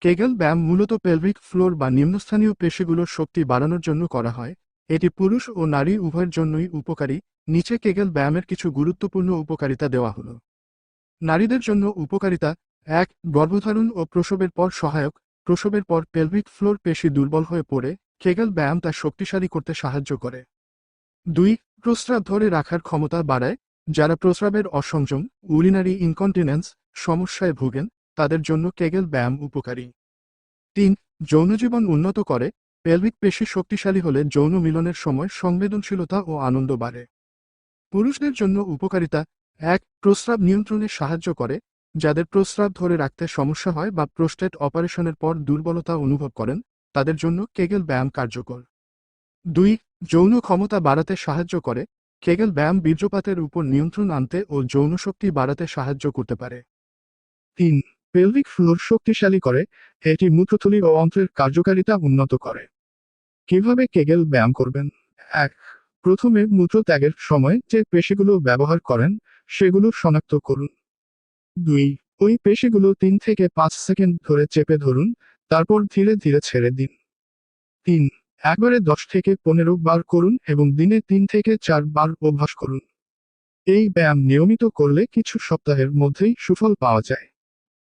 Kegel ব্যায়াম মূলত pelvic floor বা নিম্নস্থানীয় পেশিগুলোর শক্তি বাড়ানোর জন্য করা হয়। এটি পুরুষ ও নারী উভয়ের জন্যই উপকারী। নিচে কেগেল ব্যায়ামের কিছু গুরুত্বপূর্ণ উপকারিতা দেওয়া হলো। নারীদের জন্য উপকারিতা এক, গর্ভধারণ ও প্রসবের পর সহায়ক। প্রসবের পর পেলভিক ফ্লোর পেশি দুর্বল হয়ে পড়ে। কেগেল ব্যায়াম তা শক্তিশালী করতে সাহায্য করে। দুই, প্রস্রাব ধরে রাখার ক্ষমতা বাড়ায়। যারা প্রস্রাবের অসংযম, উরিনারি ইনকন্টিনেন্স, সমস্যায় ভোগেন তাদের জন্য কেগেল ব্যায়াম উপকারী। তিন যৌনজীবন উন্নত করে। পেলভিক পেশি শক্তিশালী হলে যৌন মিলনের সময় সংবেদনশীলতা ও আনন্দ বাড়ে। পুরুষদের জন্য উপকারিতা, এক, প্রস্রাব নিয়ন্ত্রণে সাহায্য করে, যাদের প্রস্রাব ধরে রাখতে সমস্যা হয় বা প্রোস্টেট অপারেশনের পর দুর্বলতা অনুভব করেন, তাদের জন্য কেগেল ব্যায়াম কার্যকর। দুই, যৌন ক্ষমতা বাড়াতে সাহায্য করে। কেগেল ব্যায়াম বীর্যপাতের উপর নিয়ন্ত্রণ আনতে ও যৌন শক্তি বাড়াতে সাহায্য করতে পারে। তিন পেলভিক ফ্লোর শক্তিশালী করে, এটি মূত্রথলি ও অন্ত্রের কার্যকারিতা উন্নত করে। কীভাবে কেগেল ব্যায়াম করবেন? এক, প্রথমে মূত্র ত্যাগের সময় যে পেশিগুলো ব্যবহার করেন, সেগুলো শনাক্ত করুন। দুই, ওই পেশিগুলো তিন থেকে পাঁচ সেকেন্ড ধরে চেপে ধরুন, তারপর ধীরে ধীরে ছেড়ে দিন। তিন, একবারে দশ থেকে পনেরো বার করুন এবং দিনে তিন থেকে চার বার অভ্যাস করুন। এই ব্যায়াম নিয়মিত করলে কিছু সপ্তাহের মধ্যেই সুফল পাওয়া যায়।